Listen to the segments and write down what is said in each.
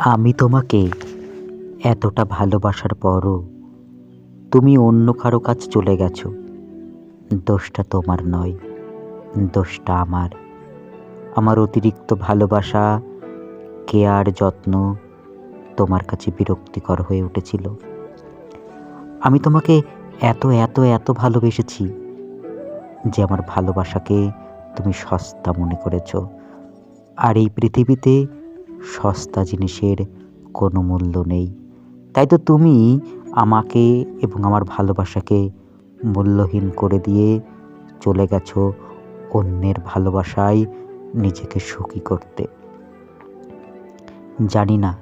আমি তোমাকে এতটা ভালোবাসার পরও তুমি অন্য কারও কাছে চলে গেছো। দোষটা তোমার নয়, দোষটা আমার। আমার অতিরিক্ত ভালোবাসা, কেয়ার, যত্ন তোমার কাছে বিরক্তিকর হয়ে উঠেছিল। আমি তোমাকে এত এত এত ভালোবেসেছি যে আমার ভালোবাসাকে তুমি সস্তা মনে করেছ। আর এই পৃথিবীতে সস্তা জিনিসের কোনো মূল্য নেই। তাই তো তুমি আমাকে এবং আমার ভালোবাসাকে মূল্যহীন করে দিয়ে চলে গেছো অন্যের ভালোবাসায় নিজেকে সুখী করতে। জানি না,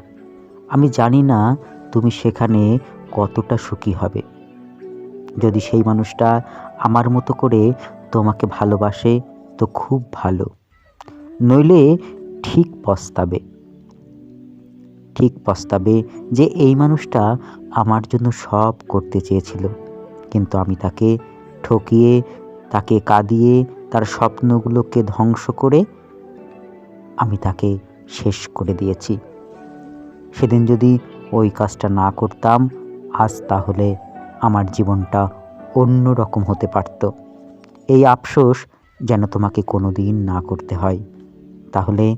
আমি জানি না তুমি সেখানে কতটা সুখী হবে। যদি সেই মানুষটা আমার মতো করে তোমাকে ভালোবাসে তো খুব ভালো, নইলে ঠিক পস্তাবে। ঠিক পস্তাবে যে এই মানুষটা আমার জন্য সব করতে চেয়েছিল। কিন্তু আমি তাকে ঠকিয়ে, তাকে কাঁদিয়ে, তার স্বপ্নগুলোকে ধ্বংস করে আমি তাকে শেষ করে দিয়েছি। সেদিন যদি ওই কাজটা না করতাম, আজ তাহলে আমার জীবনটা অন্য রকম হতে পারত। এই আফসোস যেন তোমাকে কোনো দিন না করতে হয়। তাহলে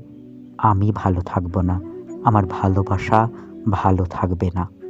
আমি ভালো থাকব না। আমার ভালোবাসা ভালো থাকবে না।